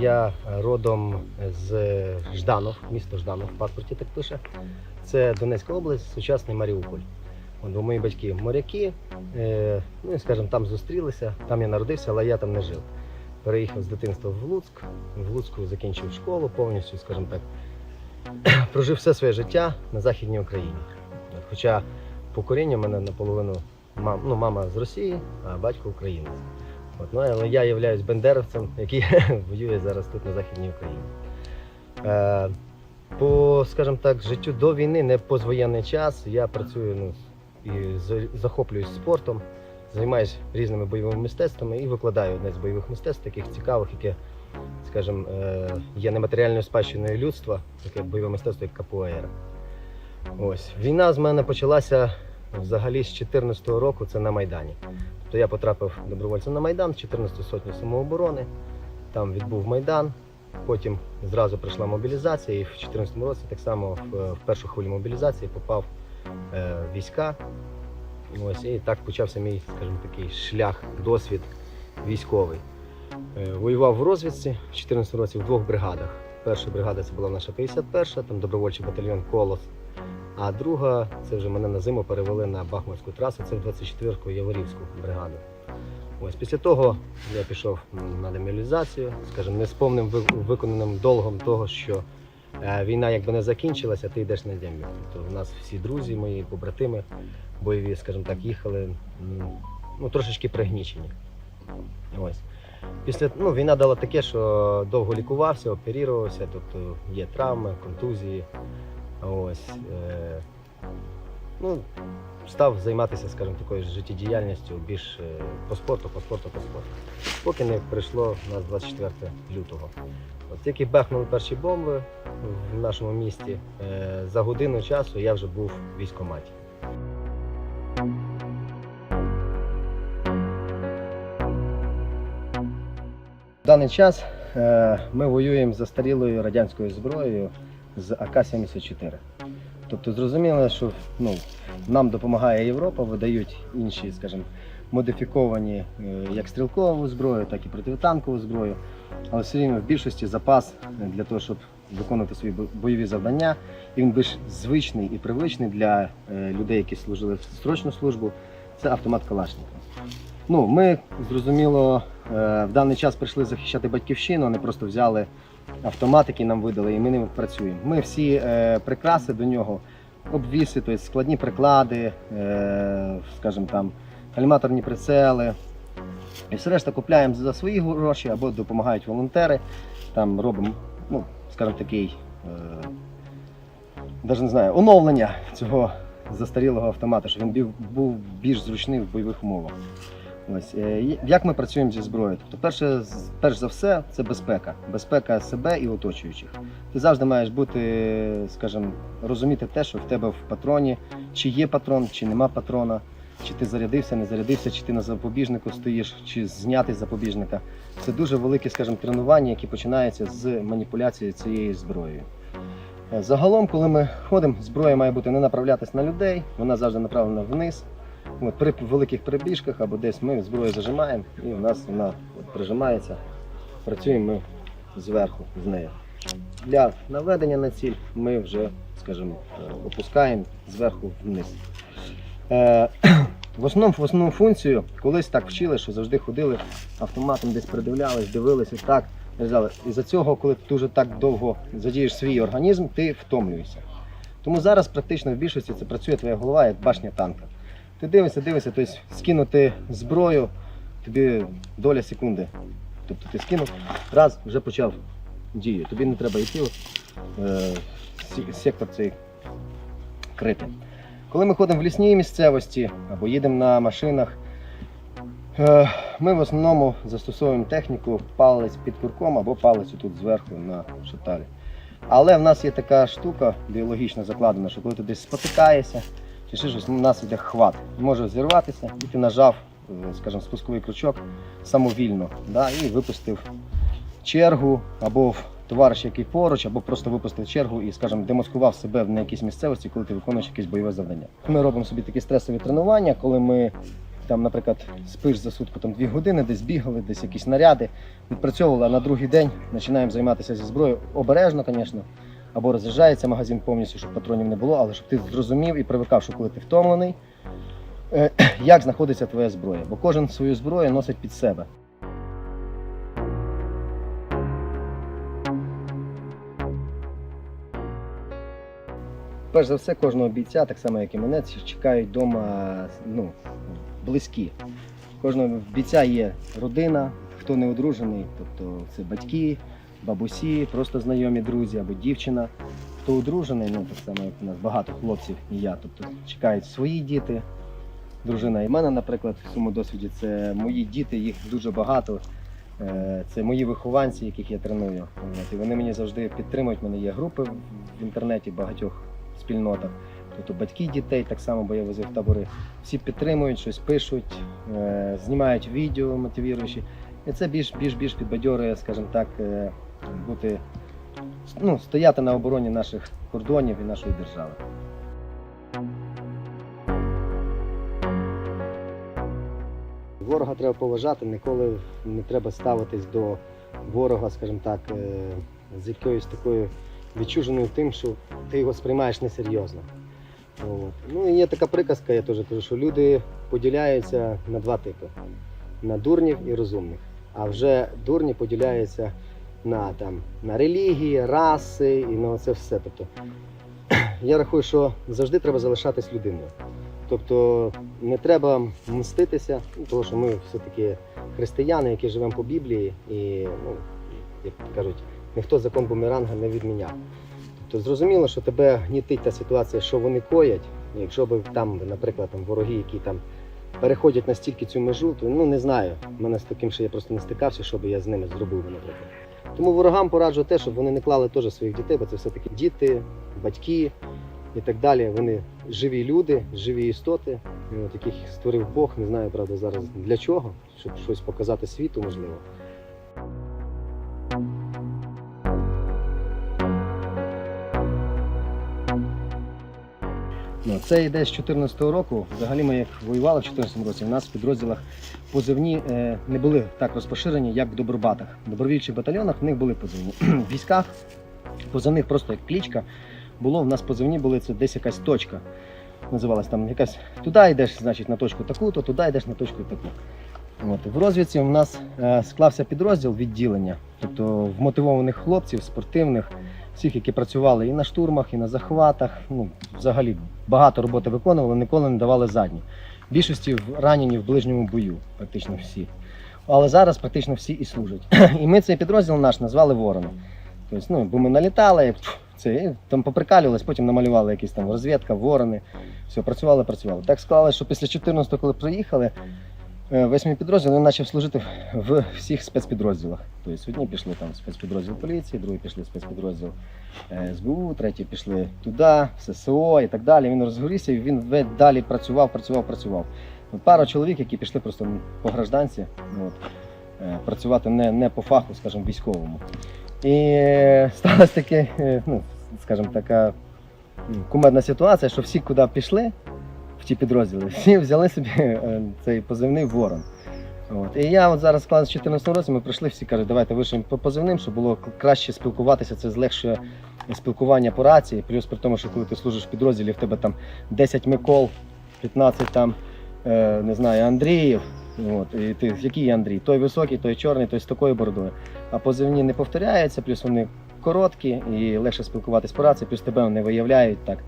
Я родом з Жданов, місто Жданов в паспорті так пише. Це Донецька область, сучасний Маріуполь. Бо мої батьки моряки, е, ну і скажімо, там зустрілися, там я народився, але я там не жив. Переїхав з дитинства в Луцьк. В Луцьку закінчив школу повністю, скажімо так. Прожив все своє життя на Західній Україні. Хоча по корінню в мене наполовину мам, ну, мама з Росії, а батько українець. От, ну, але я являюсь бендеровцем, який воює зараз тут на Західній Україні. Е, по, скажімо так, життю до війни, не позвоєнний час, я працюю ну, і захоплююсь спортом, займаюся різними бойовими мистецтвами і викладаю одне з бойових мистецтв, таких цікавих, яке, скажімо, е, є нематеріальною спадщиною людства, таке бойове мистецтво, як капуера. Ось. Війна з мене почалася взагалі з 2014 року, це на Майдані. Тобто я потрапив добровольцем на Майдан, 14 сотні самооборони, там відбув Майдан, потім зразу прийшла мобілізація, і в 2014 році так само в, першу хвилю мобілізації попав е, в війська. Ось, і так почався мій, скажімо, такий шлях, досвід військовий. Е, воював в розвідці в 2014 році в двох бригадах. Перша бригада це була наша 51-ша, там добровольчий батальйон Колос. А друга, це вже мене на зиму перевели на Бахмутську трасу, це в 24-ку Яворівську бригаду. Ось після того я пішов на демобілізацію, скажімо, не з повним виконаним долгом того, що е, війна якби не закінчилася, ти йдеш на землю. Тобто у нас всі друзі, мої побратими бойові, скажімо так, їхали ну, трошечки пригнічені. Ось. Після ну, війна дала таке, що довго лікувався, оперувався, тобто є травми, контузії. Ось. Е, ну, став займатися, скажімо, такою життєдіяльністю більш е, по спорту, по спорту, по спорту. Поки не прийшло у нас 24 лютого. От тільки бахнули перші бомби в нашому місті. е, за годину часу я вже був в військкоматі. В даний час е, ми воюємо застарілою радянською зброєю з АК-74. Тобто зрозуміло, що ну, нам допомагає Європа, видають інші, скажімо, модифіковані е, як стрілкову зброю, так і протитанкову зброю. Але все рівно в більшості запас для того, щоб виконувати свої бойові завдання, і він більш звичний і привичний для е, людей, які служили в строчну службу. Це автомат Калашникова. Ну, ми зрозуміло е, в даний час прийшли захищати батьківщину, а не просто взяли автомат, який нам видали, і ми ним працюємо. Ми всі е, прикраси до нього, обвіси, тобто складні приклади, е, скажімо там, каліматорні прицели. І все решта купляємо за свої гроші або допомагають волонтери. Там робимо, ну, скажімо, такий, е, не знаю, оновлення цього застарілого автомата, щоб він був більш зручний в бойових умовах. Ось е, як ми працюємо зі зброєю? Тобто, перше, перш за все, це безпека. Безпека себе і оточуючих. Ти завжди маєш бути, скажімо, розуміти те, що в тебе в патроні, чи є патрон, чи нема патрона, чи ти зарядився, не зарядився, чи ти на запобіжнику стоїш, чи знятий з запобіжника. Це дуже велике, скажімо, тренування, які починаються з маніпуляції цією зброєю. Е, Загалом, коли ми ходимо, зброя має бути не направлятись на людей, вона завжди направлена вниз. От, при великих перебіжках або десь ми зброю зажимаємо і у нас вона от, прижимається. Працюємо ми зверху з нею. Для наведення на ціль ми вже, скажімо, е, опускаємо зверху вниз. Е, в, основному, в основну функцію колись так вчили, що завжди ходили автоматом, десь придивлялись, дивилися так. І за цього, коли ти дуже так довго задієш свій організм, ти втомлюєшся. Тому зараз практично в більшості це працює твоя голова як башня танка. Ти дивишся, дивишся, тобто скинути зброю, тобі доля секунди. Тобто ти скинув, раз, вже почав дію. Тобі не треба йти е, сектор цей крити. Коли ми ходимо в лісній місцевості або їдемо на машинах, е, ми в основному застосовуємо техніку палець під курком або палець тут зверху на шаталі. Але в нас є така штука біологічно закладена, що коли ти десь спотикаєшся, чи ще щось, у нас хват. Може зірватися, і ти нажав, е, скажімо, спусковий крючок самовільно да, і випустив чергу або товариш, який поруч, або просто випустив чергу і, скажімо, демаскував себе на якійсь місцевості, коли ти виконуєш якесь бойове завдання. Ми робимо собі такі стресові тренування, коли ми там, наприклад, спиш за сутку там, 2 години, десь бігали, десь якісь наряди, відпрацьовували, а на другий день починаємо займатися зі зброєю. Обережно, звісно, або роз'їжджається магазин повністю, щоб патронів не було, але щоб ти зрозумів і привикав, що коли ти втомлений, е, як знаходиться твоя зброя. Бо кожен свою зброю носить під себе. Перш за все, кожного бійця, так само як і мене, чекають вдома ну, близькі. Кожного бійця є родина, хто не одружений, тобто це батьки, бабусі, просто знайомі друзі або дівчина. Хто одружений, ну так само як у нас багато хлопців і я. Тобто чекають свої діти, дружина. І мене, наприклад, в цьому досвіді це мої діти, їх дуже багато. Е, Це мої вихованці, яких я треную. І вони мені завжди підтримують. У мене є групи в інтернеті, в багатьох спільнотах. Тобто батьки дітей так само, бо я возив табори. Всі підтримують, щось пишуть, е, знімають відео мотивуючі. І це більш більш більш підбадьорює, скажімо так, е, бути ну, стояти на обороні наших кордонів і нашої держави. Ворога треба поважати, ніколи не треба ставитись до ворога, скажімо так, е, з якоюсь такою відчуженою тим, що ти його сприймаєш несерйозно. От. Ну і є така приказка, я теж кажу, що люди поділяються на два типи: на дурнів і розумних. А вже дурні поділяються на, там, на релігії, раси і на це все. Тобто, я рахую, що завжди треба залишатись людиною. Тобто не треба мститися, тому що ми все-таки християни, які живемо по Біблії, і, ну, як кажуть, ніхто закон бумеранга не відміняв. Тобто зрозуміло, що тебе гнітить та ситуація, що вони коять. Якщо б там, наприклад, там вороги, які там переходять настільки цю межу, то ну не знаю. У мене з таким ще я просто не стикався, що би я з ними зробив, би, наприклад. Тому ворогам пораджу те, щоб вони не клали теж своїх дітей, бо це все-таки діти, батьки і так далі. Вони живі люди, живі істоти, Таких створив Бог, не знаю, правда, зараз для чого, щоб щось показати світу, можливо. Ну, це йде з 2014 року. Взагалі ми як воювали в 2014 році, у нас в підрозділах позивні е, не були так розпоширені, як в добробатах. В добровільчих батальйонах в них були позивні. В військах позивних просто як клічка було. В нас позивні були це десь якась точка. Називалась там якась туди йдеш, значить, на точку таку, то туди йдеш на точку таку. От. В розвідці у нас е, склався підрозділ відділення, тобто вмотивованих хлопців, спортивних, всіх, які працювали і на штурмах, і на захватах. Ну, взагалі багато роботи виконували, ніколи не давали задні. Більшості ранені в ближньому бою, практично всі. Але зараз практично всі і служать. І ми цей підрозділ наш назвали Вороном. Тобто, ну, бо ми налітали, це, там поприкалювалися, потім намалювали якісь там розвідка, ворони. Все, працювали, працювали. Так склалося, що після 14-го, коли приїхали, весь мій підрозділ він почав служити в всіх спецпідрозділах. Тобто одні пішли там спецпідрозділ поліції, другі пішли спецпідрозділ е, СБУ, треті пішли туди, в ССО і так далі. Він розгорівся і він далі працював, працював, працював. Пара чоловік, які пішли просто по гражданці, от, е, працювати не, не по фаху, скажімо, військовому. І е, сталася таке, е, ну, скажімо, така кумедна ситуація, що всі, куди пішли в ті підрозділи, всі взяли собі е, цей позивний ворон. От. І я от зараз клас 14 році, ми прийшли, всі кажуть, давайте вишимо по позивним, щоб було краще спілкуватися, це злегшує спілкування по рації. Плюс при тому, що коли ти служиш в підрозділі, в тебе там 10 Микол, 15 там, е, не знаю, Андріїв. От, і ти, який Андрій? Той високий, той чорний, той з такою бородою. А позивні не повторяються, плюс вони короткі і легше спілкуватись по рації, плюс тебе не виявляють так.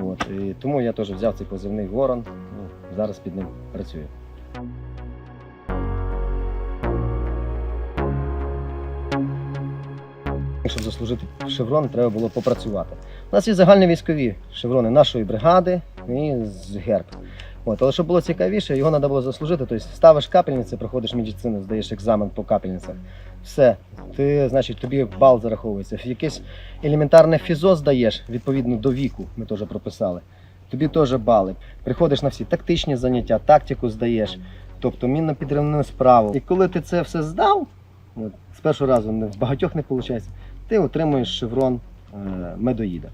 От, і тому я теж взяв цей позивний ворон, ну, зараз під ним працюю. Щоб заслужити шеврон, треба було попрацювати. У нас є загальні військові шеврони нашої бригади і герб. От, але щоб було цікавіше, його треба було заслужити. Тобто ставиш капельниці, проходиш медицину, здаєш екзамен по капельницях. Все, ти, значить, тобі бал зараховується. Якесь елементарне фізо здаєш відповідно до віку, ми теж прописали. Тобі теж бали. Приходиш на всі тактичні заняття, тактику здаєш, тобто мінно підривну справу. І коли ти це все здав, от, з першого разу в багатьох не виходить, ти отримуєш шеврон е, медоїда.